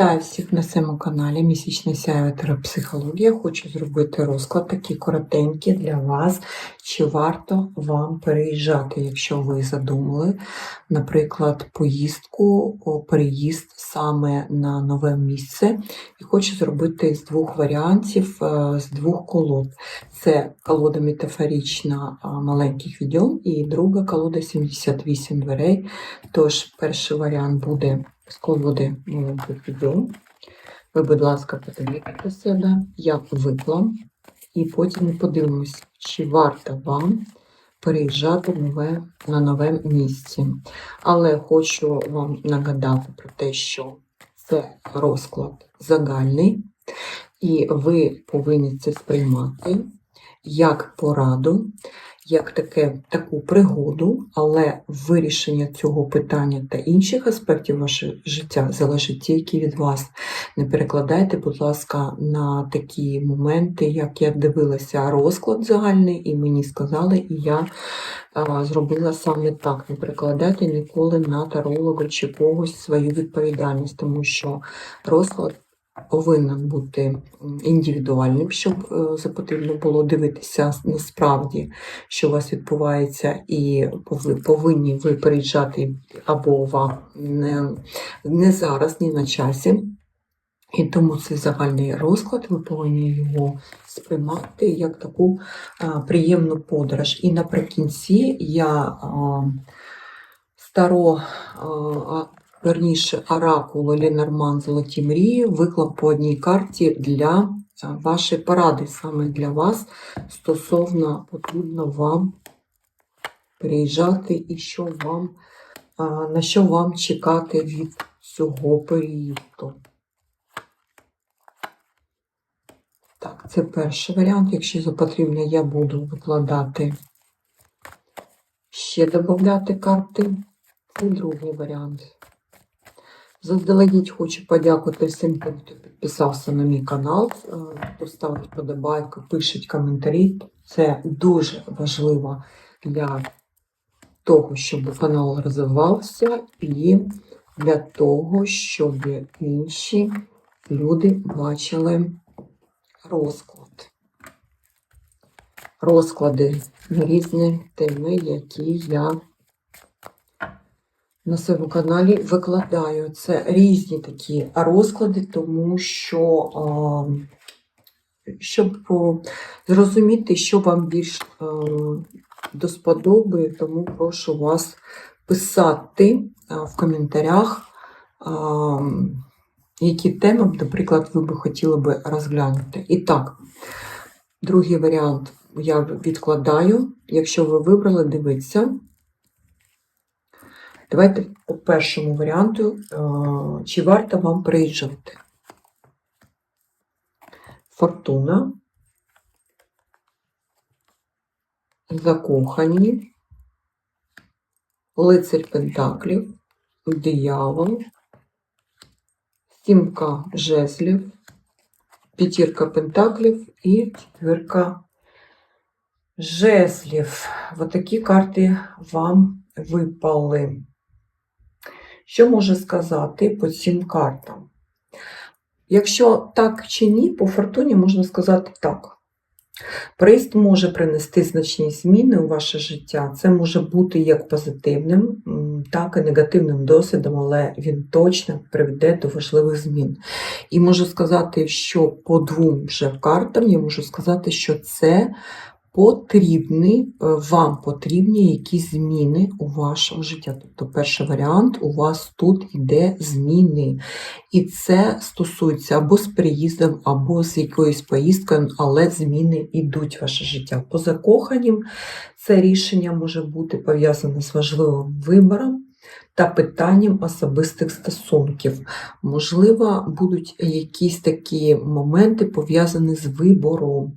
Вітаю всіх на цьому каналі Місячна сяєва терапсихологія. Хочу зробити розклад такий коротенький для вас. Чи варто вам переїжджати, якщо ви задумали, наприклад, поїздку, переїзд саме на нове місце. І хочу зробити з двох варіантів, е, з двох колод. Це колода метафорична а, маленьких відьом і друга колода 78 дверей. Тож перший варіант буде з колоди маленьких. Ви, будь ласка, подивіться себе, як виклам, і потім подивимось, чи варто вам переїжджати нове, на нове місце. Але хочу вам нагадати про те, що це розклад загальний, і ви повинні це сприймати як пораду, як таке, таку пригоду, але вирішення цього питання та інших аспектів вашого життя залежить тільки від вас. Не перекладайте, будь ласка, на такі моменти, як я дивилася розклад загальний, і мені сказали, і я а, зробила саме так. Не перекладайте ніколи на таролога чи когось свою відповідальність, тому що розклад повинен бути індивідуальним, щоб е, за потрібно було дивитися насправді, що у вас відбувається, і пови- повинні ви переїжджати або вам не, не зараз, ні на часі. І тому цей загальний розклад, ви повинні його сприймати як таку а, приємну подорож. І наприкінці я а, старо, а, а, верніше, оракул Ленорман Золоті мрії виклав по одній карті для вашої поради, саме для вас, стосовно потрібно вам приїжджати і що вам, на що вам чекати від цього періоду. Так, це перший варіант. Якщо за потрібно, я буду викладати ще додати карти. Це другий варіант. Заздалегідь хочу подякувати всім, хто підписався на мій канал, е, хто ставить вподобайку, пишуть коментарі. Це дуже важливо для того, щоб канал розвивався і для того, щоб інші люди бачили розклад. Розклади на різні теми, які я на своєму каналі викладаю. Це різні такі розклади, тому що, щоб зрозуміти, що вам більш до сподоби, тому прошу вас писати в коментарях. які теми, наприклад, ви би хотіли би розглянути. І так, другий варіант я відкладаю. Якщо ви вибрали, дивіться. Давайте по першому варіанту, е, чи варто вам приїжджати. Фортуна. Закохані. Лицарь Пентаклів. Диявол. Сімка жезлів, п'ятірка пентаклів і четвірка жезлів. Ось такі карти вам випали. Що можу сказати по цим картам? Якщо так чи ні, по фортуні можна сказати так. Приїзд може принести значні зміни у ваше життя. Це може бути як позитивним, так і негативним досвідом, але він точно приведе до важливих змін. І можу сказати, що по двом вже картам я можу сказати, що це потрібні, е, вам потрібні якісь зміни у вашому житті. Тобто, перший варіант у вас тут йде зміни. І це стосується або з приїздом, або з якоюсь поїздкою, але зміни йдуть в ваше життя. По закоханням це рішення може бути пов'язане з важливим вибором та питанням особистих стосунків. Можливо, будуть якісь такі моменти пов'язані з вибором.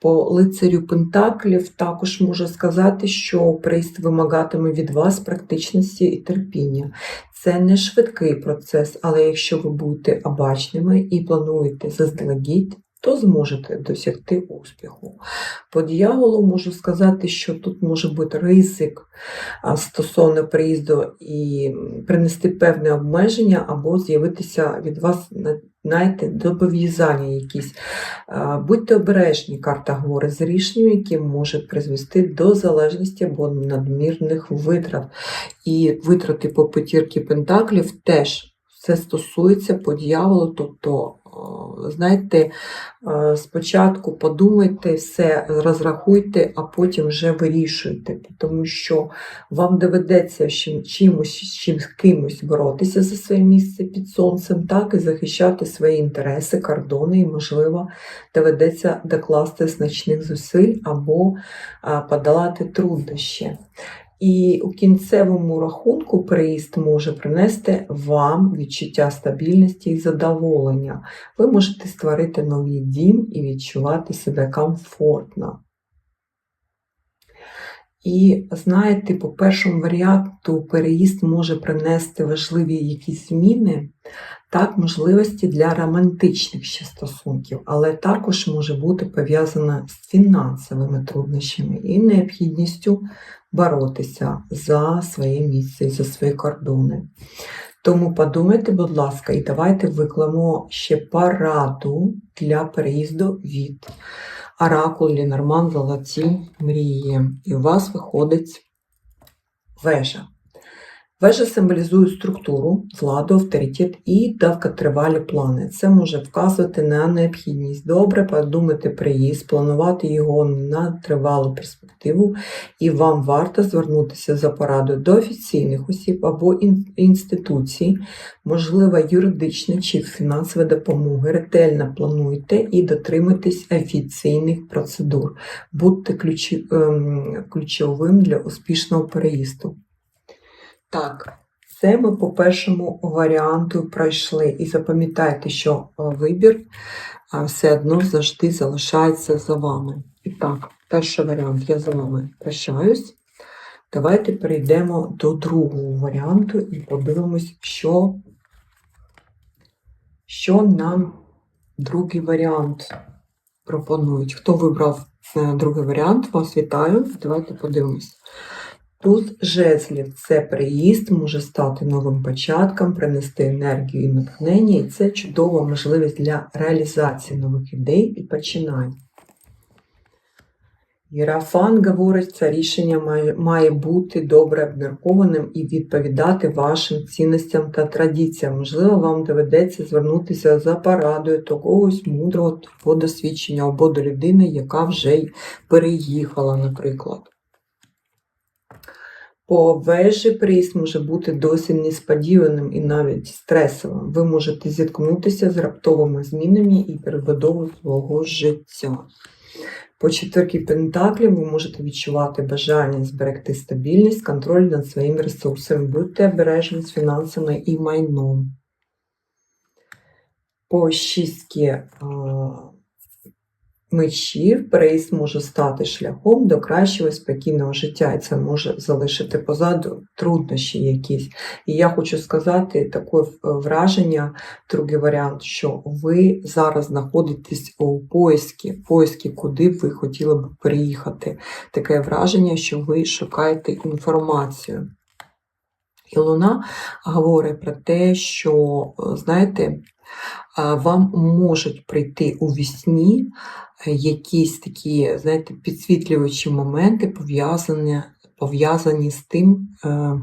По лицарю Пентаклів також можу сказати, що приїзд вимагатиме від вас практичності і терпіння. Це не швидкий процес, але якщо ви будете обачними і плануєте заздалегідь, то зможете досягти успіху. По дьяволу можу сказати, що тут може бути ризик стосовно приїзду і принести певне обмеження, або з'явитися від вас на- знаєте, зобов'язання якісь. Будьте обережні, карта говорить з рішенням, які можуть призвести до залежності або надмірних витрат. І витрати по п'ятірки пентаклів теж це стосується по дьяволу. Тобто, знаєте, е, спочатку подумайте все, розрахуйте, а потім вже вирішуйте, тому що вам доведеться чимось, чим кимось боротися за своє місце під сонцем, так і захищати свої інтереси, кордони, і, можливо, доведеться докласти значних зусиль або подолати труднощі. І у кінцевому рахунку приїзд може принести вам відчуття стабільності і задоволення. Ви можете створити новий дім і відчувати себе комфортно. І знаєте, по першому варіанту переїзд може принести важливі якісь зміни, так, можливості для романтичних ще стосунків, але також може бути пов'язана з фінансовими труднощами і необхідністю боротися за своє місце і за свої кордони. Тому подумайте, будь ласка, і давайте викламо ще параду для переїзду від Оракул Лінорман Золоті мрії. І у вас виходить вежа. Вежа символізує структуру, владу, авторитет і довготривалі плани. Це може вказувати на необхідність добре подумати приїзд, планувати його на тривалу перспективу, і вам варто звернутися за порадою до офіційних осіб або інституцій, можливо, юридичної чи фінансової допомоги. Ретельно плануйте і дотримуйтесь офіційних процедур. Будьте ем, ключовим для успішного переїзду. Так, це ми по першому варіанту пройшли. І запам'ятайте, що е, вибір все одно завжди залишається за вами. І так, перший варіант я за вами прощаюсь. Давайте перейдемо до другого варіанту і подивимось, що, що нам другий варіант пропонують. Хто вибрав е, другий варіант, вас вітаю. Давайте подивимось. Тут жезлів це приїзд, може стати новим початком, принести енергію і натхнення, і це чудова можливість для реалізації нових ідей і починань. Єрафан говорить, це рішення має, має бути добре обміркованим і відповідати вашим цінностям та традиціям. Можливо, вам доведеться звернутися за порадою до когось мудрого або досвідчення, або до людини, яка вже переїхала, наприклад. По вежі приїзд може бути досить несподіваним і навіть стресовим. Ви можете зіткнутися з раптовими змінами і перебудовою свого життя. По четвірки пентаклів ви можете відчувати бажання зберегти стабільність, контроль над своїми ресурсами. Будьте обережні з фінансами і майном. По шістки мечів переїзд може стати шляхом до кращого спокійного життя, і це може залишити позаду труднощі якісь. І я хочу сказати таке враження, другий варіант, що ви зараз знаходитесь у поискі, поискі, куди б ви хотіли б переїхати. Таке враження, що ви шукаєте інформацію. І Луна говорить про те, що, е, знаєте, вам можуть прийти у вісні е, якісь такі, знаєте, підсвітлювачі моменти, пов'язані, пов'язані з тим, е,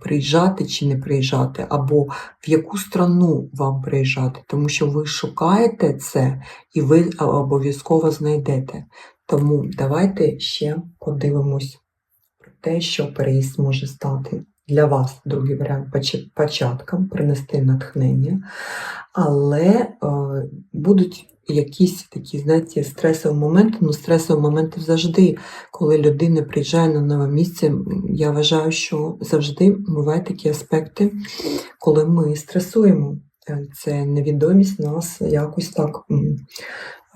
приїжджати чи не приїжджати, або в яку страну вам приїжджати, тому що ви шукаєте це і ви обов'язково знайдете. Тому давайте ще подивимось про те, що переїзд може стати для вас, другий варіант, поч- початком, принести натхнення, але е, будуть якісь такі, знаєте, стресові моменти, ну стресові моменти завжди, коли людина приїжджає на нове місце, я вважаю, що завжди бувають такі аспекти, коли ми стресуємо. Е, Це невідомість нас якось так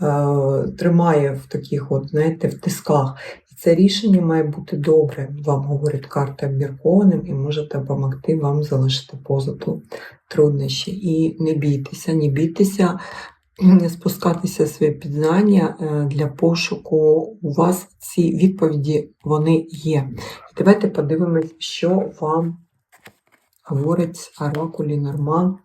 е, тримає в таких, от, знаєте, в тисках. Це рішення має бути добре. Вам говорить карта обміркованим і може допомогти вам залишити позаду труднощі. І не бійтеся, не бійтеся спускатися в своє підзнання е, для пошуку. У вас ці відповіді вони є. І давайте подивимось, що вам говорить Оракулі Норман